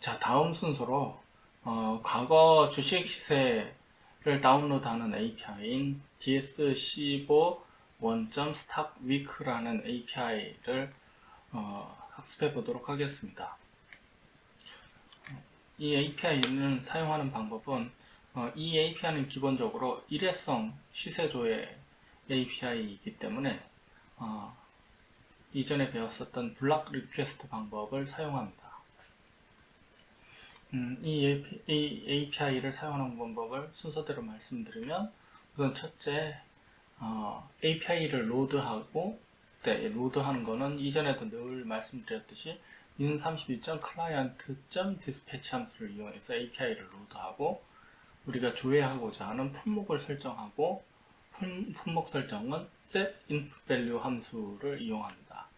자, 다음 순서로 어, 과거 주식 시세를 다운로드하는 API인 DS15 원점 스탁 위크라는 API를 어, 학습해 보도록 하겠습니다. 이 API는 사용하는 방법은 어, 이 API는 기본적으로 일회성 시세조의 API이기 때문에 어, 이전에 배웠었던 블락 리퀘스트 방법을 사용합니다. 음, 이, AP, 이 API를 사용하는 방법을 순서대로 말씀드리면 우선 첫째 어, API를 로드하고 네, 로드하는 거는 이전에도 늘 말씀드렸듯이 in32.client.dispatch 함수를 이용해서 API를 로드하고 우리가 조회하고자 하는 품목을 설정하고 품, 품목 설정은 set input value 함수를 이용합니다.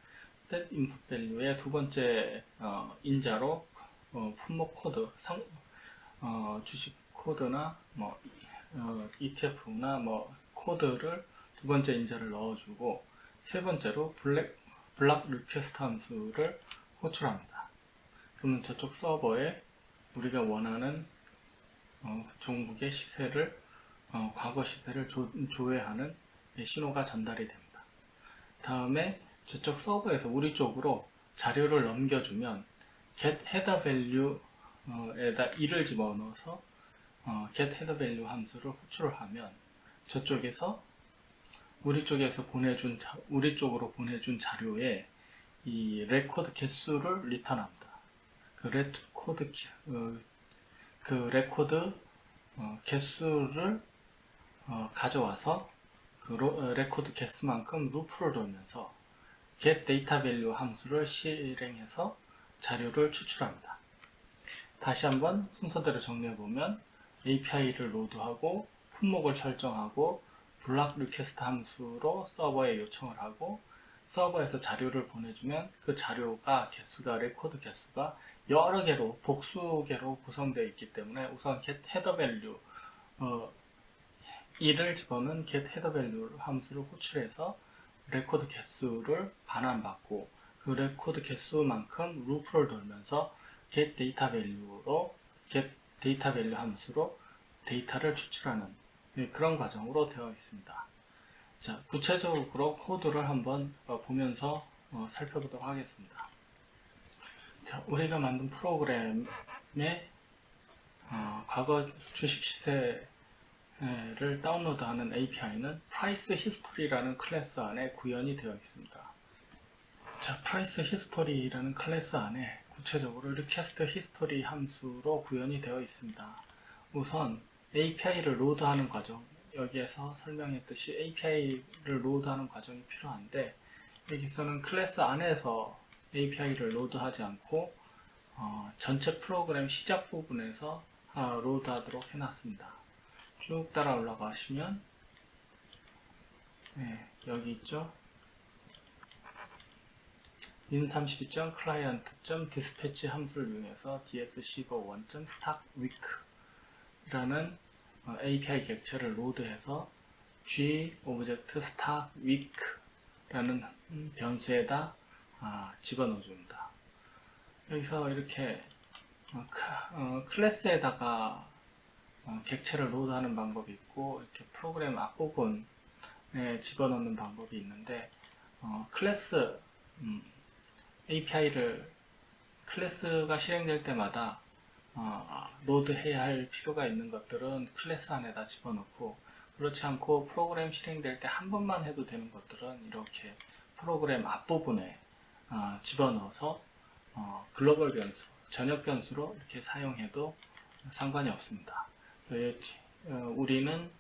set input value의 두 번째 어, 인자로 어, 품목 코드, 상, 어, 주식 코드나 뭐 어, ETF나 뭐 코드를 두 번째 인자를 넣어주고 세 번째로 블랙 블락 리퀘스트 함수를 호출합니다. 그러면 저쪽 서버에 우리가 원하는 어, 종목의 시세를 어, 과거 시세를 조, 조회하는 신호가 전달이 됩니다. 다음에 저쪽 서버에서 우리 쪽으로 자료를 넘겨주면 get header value에다 1을 집어넣어서 어, get header value 함수를 호출을 하면 저쪽에서 우리 쪽에서 보내준 자, 우리 쪽으로 보내준 자료에 이 레코드 개수를 리턴합니다. 그 레코드 기- 어, 그 레코드 어, 개수를 어, 가져와서 그 로- 어, 레코드 개수만큼 루프를 돌면서 get data value 함수를 실행해서 자료를 추출합니다. 다시 한번 순서대로 정리해 보면 API를 로드하고 품목을 설정하고 블락 리퀘스트 함수로 서버에 요청을 하고 서버에서 자료를 보내주면 그 자료가 개수가 레코드 개수가 여러 개로 복수 개로 구성되어 있기 때문에 우선 get header value 어, 1을 집어넣은 get header value 함수를 호출해서 레코드 개수를 반환받고 그 레코드 개수만큼 루프를 돌면서 get data value로 get data value 함수로 데이터를 추출하는 네, 그런 과정으로 되어 있습니다. 자, 구체적으로 코드를 한번 어, 보면서 어, 살펴보도록 하겠습니다. 자, 우리가 만든 프로그램의 어, 과거 주식 시세를 다운로드하는 API는 Price History라는 클래스 안에 구현이 되어 있습니다. 자, Price History라는 클래스 안에 구체적으로 Request History 함수로 구현이 되어 있습니다. 우선 API를 로드하는 과정, 여기에서 설명했듯이 API를 로드하는 과정이 필요한데 여기서는 클래스 안에서 API를 로드하지 않고 어, 전체 프로그램 시작 부분에서 아, 로드하도록 해놨습니다. 쭉 따라 올라가시면 네, 여기 있죠. in32.client.dispatch 함수를 이용해서 ds15.1.stackweek라는 어, API 객체를 로드해서 g 오브젝트 stack week라는 음, 변수에다 아, 집어넣어 줍니다. 여기서 이렇게 어, 크- 어, 클래스에다가 어, 객체를 로드하는 방법이 있고 이렇게 프로그램 앞부분에 집어넣는 방법이 있는데 어, 클래스 음, API를 클래스가 실행될 때마다 어, 로드해야 할 필요가 있는 것들은 클래스 안에다 집어넣고 그렇지 않고 프로그램 실행될 때 한 번만 해도 되는 것들은 이렇게 프로그램 앞부분에 어, 집어넣어서 어, 글로벌 변수, 전역 변수로 이렇게 사용해도 상관이 없습니다. 그래서 이- 어, 우리는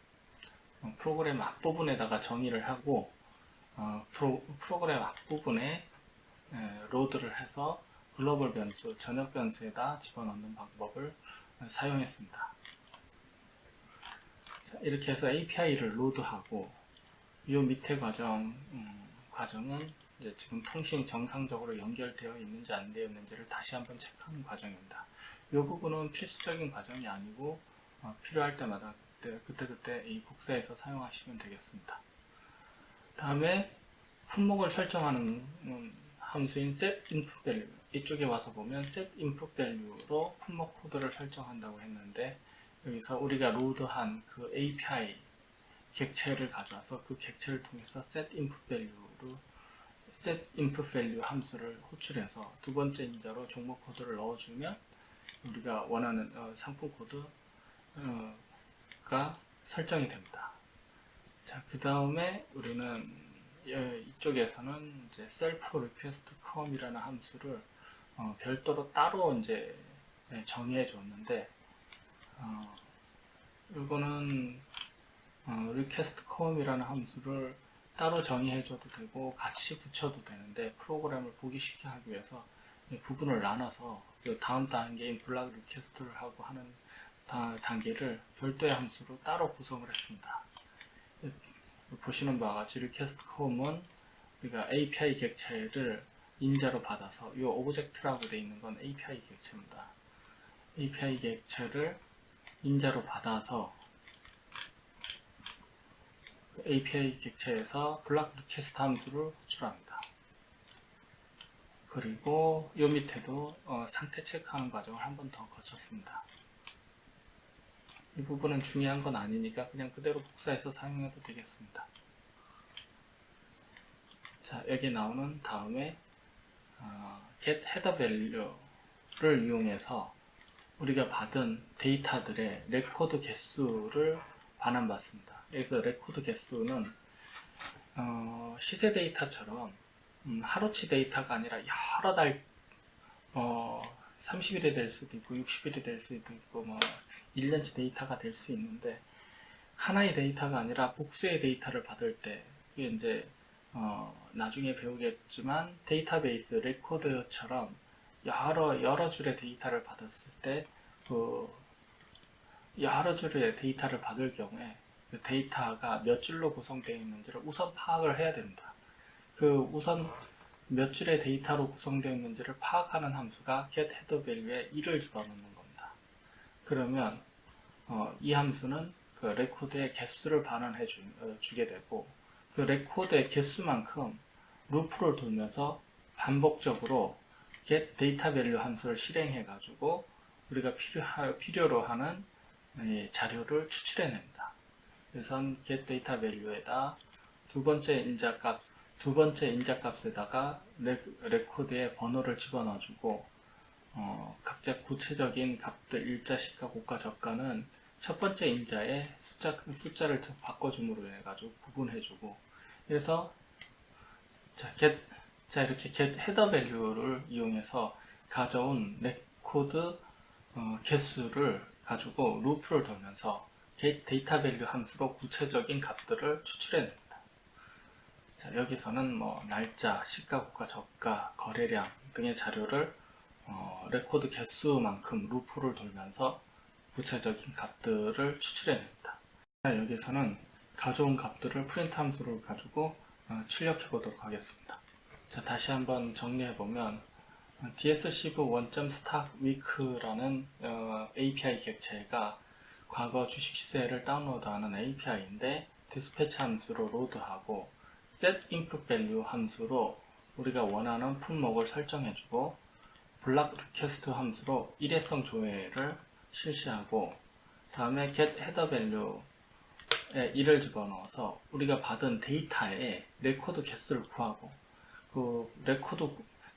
어, 프로그램 앞부분에다가 정의를 하고 어, 프로, 프로그램 앞부분에 에, 로드를 해서 글로벌 변수, 전역 변수에다 집어넣는 방법을 어, 사용했습니다. 자, 이렇게 해서 API를 로드하고 이 밑에 과정 음, 과정은 이제 지금 통신이 정상적으로 연결되어 있는지 안 되어 있는지를 다시 한번 체크하는 과정입니다. 이 부분은 필수적인 과정이 아니고 어, 필요할 때마다 그때 그때, 그때 이 복사해서 사용하시면 되겠습니다. 다음에 품목을 설정하는 음, 함수인 set input value 이쪽에 와서 보면 set input value로 품목 코드를 설정한다고 했는데 여기서 우리가 로드한 그 API 객체를 가져와서 그 객체를 통해서 set input value로 set input value 함수를 호출해서 두 번째 인자로 종목 코드를 넣어주면 우리가 원하는 어, 상품 코드가 설정이 됩니다. 자, 그 다음에 우리는 예, 이쪽에서는 이제 self request com이라는 함수를 어, 별도로 따로 이제 예, 정의해 줬는데 어, 이거는 어, request com이라는 함수를 따로 정의해 줘도 되고 같이 붙여도 되는데 프로그램을 보기 쉽게 하기 위해서 이 부분을 나눠서 그 다음 단계인 블락 리퀘스트를 하고 하는 다- 단계를 별도의 함수로 따로 구성을 했습니다. 보시는 바와 같이 리퀘스트 컴은 우리가 API 객체를 인자로 받아서 이 오브젝트라고 되어 있는 건 API 객체입니다. API 객체를 인자로 받아서 그 API 객체에서 블락 리퀘스트 함수를 호출합니다. 그리고 이 밑에도 어, 상태 체크하는 과정을 한 번 더 거쳤습니다. 이 부분은 중요한 건 아니니까 그냥 그대로 복사해서 사용해도 되겠습니다. 자, 여기 나오는 다음에 어, get header value를 이용해서 우리가 받은 데이터들의 레코드 개수를 반환받습니다. 여기서 레코드 개수는 어, 시세 데이터처럼 음, 하루치 데이터가 아니라 여러 달, 어, 30일이 될 수도 있고, 60일이 될 수도 있고, 뭐, 1년치 데이터가 될 수 있는데, 하나의 데이터가 아니라 복수의 데이터를 받을 때, 이게 이제, 어, 나중에 배우겠지만, 데이터베이스, 레코드처럼 여러, 여러 줄의 데이터를 받았을 때, 그, 여러 줄의 데이터를 받을 경우에, 그 데이터가 몇 줄로 구성되어 있는지를 우선 파악을 해야 됩니다. 그 우선 몇 줄의 데이터로 구성되어 있는지를 파악하는 함수가 get header value에 1을 집어넣는 겁니다. 그러면 어, 이 함수는 그 레코드의 개수를 반환해 주, 어, 주게 되고 그 레코드의 개수만큼 루프를 돌면서 반복적으로 get data value 함수를 실행해 가지고 우리가 필요, 필요로 하는 이 자료를 추출해냅니다. 그래서 get data value에다 두 번째 인자 값 두 번째 인자값에다가 레, 레코드의 번호를 집어넣어주고 어, 각자 구체적인 값들 일자, 시가, 고가, 저가는 첫 번째 인자에 숫자, 숫자를 좀 바꿔줌으로 인해 가지고 구분해주고 그래서 자, get, 자 이렇게 get header value를 이용해서 가져온 레코드 어, 개수를 가지고 루프를 돌면서 get data value 함수로 구체적인 값들을 추출해냅니다. 자, 여기서는 뭐 날짜, 시가, 고가, 저가, 거래량 등의 자료를 어, 레코드 개수만큼 루프를 돌면서 구체적인 값들을 추출해냅니다. 자, 여기서는 가져온 값들을 프린트 함수를 가지고 어, 출력해 보도록 하겠습니다. 자, 다시 한번 정리해 보면 DSCV 1.stack week라는 어, API 객체가 과거 주식 시세를 다운로드하는 API인데 디스패치 함수로 로드하고 set input value 함수로 우리가 원하는 품목을 설정해주고 블락 리퀘스트 함수로 일회성 조회를 실시하고 다음에 get header value에 1을 집어넣어서 우리가 받은 데이터의 레코드 개수를 구하고 그 레코드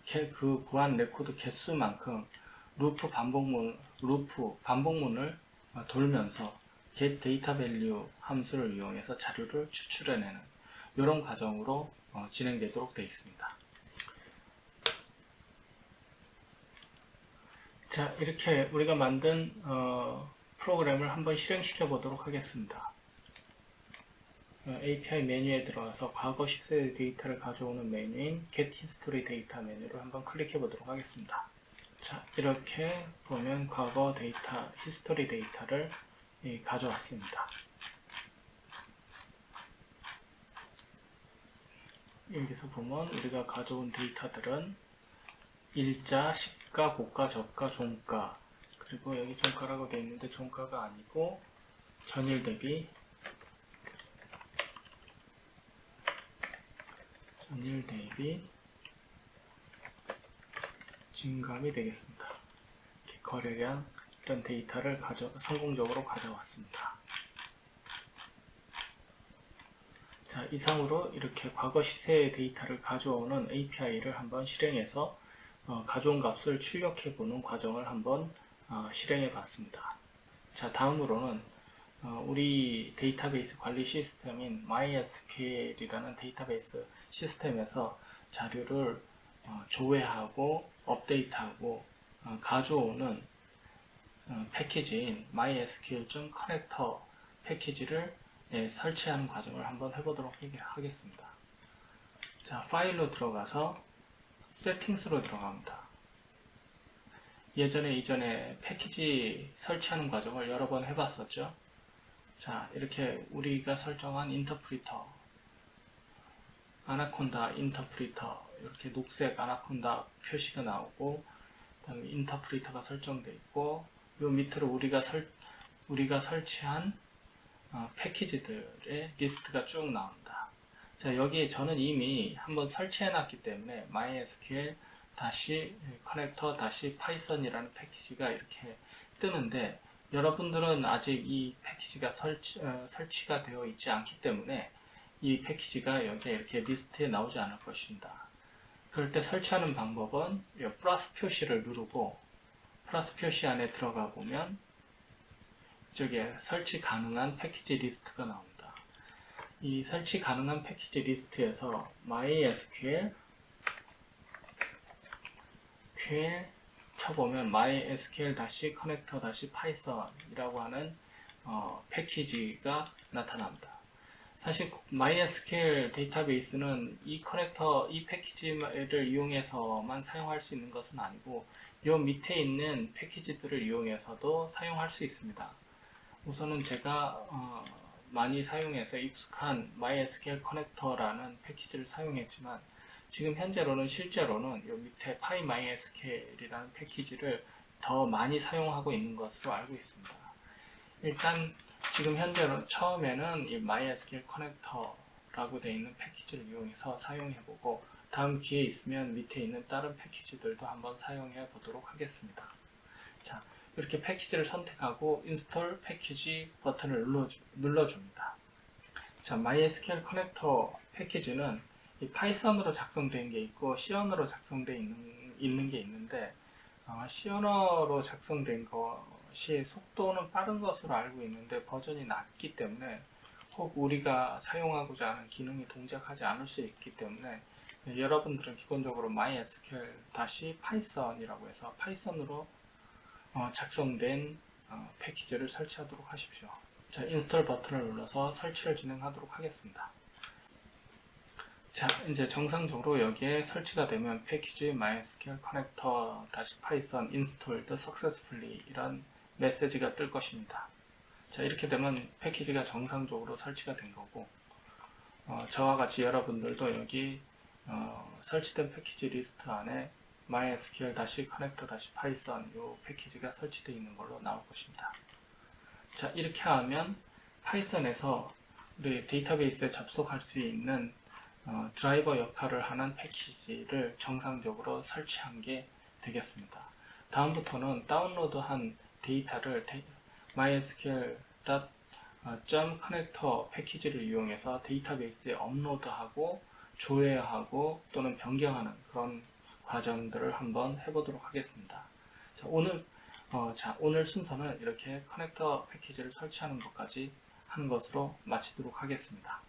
개- 그 구한 레코드 개수만큼 루프 반복문 루프 반복문을 돌면서 get data value 함수를 이용해서 자료를 추출해내는 이런 과정으로 어, 진행되도록 되어 있습니다. 자, 이렇게 우리가 만든 어, 프로그램을 한번 실행시켜 보도록 하겠습니다. 어, API 메뉴에 들어가서 과거 시세 데이터를 가져오는 메뉴인 Get History 데이터 메뉴를 한번 클릭해 보도록 하겠습니다. 자, 이렇게 보면 과거 데이터, 히스토리 데이터를 예, 가져왔습니다. 여기서 보면 우리가 가져온 데이터들은 일자, 시가, 고가, 저가, 종가 그리고 여기 종가라고 되어 있는데 종가가 아니고 전일 대비 전일 대비 증감이 되겠습니다. 거래량 이런 데이터를 가져, 성공적으로 가져왔습니다. 자, 이상으로 이렇게 과거 시세의 데이터를 가져오는 API를 한번 실행해서 어, 가져온 값을 출력해 보는 과정을 한번 어, 실행해 봤습니다. 자, 다음으로는 어, 우리 데이터베이스 관리 시스템인 MySQL이라는 데이터베이스 시스템에서 자료를 어, 조회하고 업데이트하고 어, 가져오는 어, 패키지인 MySQL.connector 패키지를 예, 설치하는 과정을 한번 해보도록 하겠습니다. 자, 파일로 들어가서 세팅스로 들어갑니다. 예전에 이전에 패키지 설치하는 과정을 여러 번 해봤었죠. 자, 이렇게 우리가 설정한 인터프리터, 아나콘다 인터프리터, 이렇게 녹색 아나콘다 표시가 나오고, 그다음에 인터프리터가 설정되어 있고, 요 밑으로 우리가 설 우리가 설치한 어, 패키지들의 리스트가 쭉 나온다. 자, 여기에 저는 이미 한번 설치해 놨기 때문에 MySQL 다시 커넥터 다시 파이썬이라는 패키지가 이렇게 뜨는데 여러분들은 아직 이 패키지가 설치, 어, 설치가 되어 있지 않기 때문에 이 패키지가 여기에 이렇게 리스트에 나오지 않을 것입니다. 그럴 때 설치하는 방법은 이 플러스 표시를 누르고 플러스 표시 안에 들어가 보면 이쪽에 설치 가능한 패키지 리스트가 나옵니다. 이 설치 가능한 패키지 리스트에서 MySQL QL 쳐보면 MySQL-connector-python이라고 하는 어, 패키지가 나타납니다. 사실 MySQL 데이터베이스는 이 커넥터, 이 패키지를 이용해서만 사용할 수 있는 것은 아니고 이 밑에 있는 패키지들을 이용해서도 사용할 수 있습니다. 우선은 제가 어, 많이 사용해서 익숙한 MySQL 커넥터라는 패키지를 사용했지만 지금 현재로는 실제로는 이 밑에 PyMySQL이라는 패키지를 더 많이 사용하고 있는 것으로 알고 있습니다. 일단 지금 현재로 처음에는 이 MySQL 커넥터라고 되어 있는 패키지를 이용해서 사용해보고 다음 기회 있으면 밑에 있는 다른 패키지들도 한번 사용해 보도록 하겠습니다. 자, 이렇게 패키지를 선택하고 인스톨 패키지 버튼을 눌러주, 눌러줍니다. 자, MySQL 커넥터 패키지는 이 파이썬으로 작성된 게 있고 C언어로 작성되어 있는, 있는 게 있는데 어, C언어로 작성된 것이 속도는 빠른 것으로 알고 있는데 버전이 낮기 때문에 혹 우리가 사용하고자 하는 기능이 동작하지 않을 수 있기 때문에 네, 여러분들은 기본적으로 MySQL-Python이라고 해서 파이썬으로 어, 작성된 어, 패키지를 설치하도록 하십시오. 자, 인스톨 버튼을 눌러서 설치를 진행하도록 하겠습니다. 자, 이제 정상적으로 여기에 설치가 되면 패키지 MySQL connector Python installed successfully 이런 메시지가 뜰 것입니다. 자, 이렇게 되면 패키지가 정상적으로 설치가 된 거고, 어, 저와 같이 여러분들도 여기 어, 설치된 패키지 리스트 안에 MySQL-connector-python 이 패키지가 설치되어 있는 걸로 나올 것입니다. 자, 이렇게 하면 파이썬에서 우리 데이터베이스에 접속할 수 있는 어, 드라이버 역할을 하는 패키지를 정상적으로 설치한 게 되겠습니다. 다음부터는 다운로드한 데이터를 데, MySQL .connector 패키지를 이용해서 데이터베이스에 업로드하고 조회하고 또는 변경하는 그런 과정들을 한번 해보도록 하겠습니다. 자, 오늘 어, 자, 오늘 순서는 이렇게 커넥터 패키지를 설치하는 것까지 하는 것으로 마치도록 하겠습니다.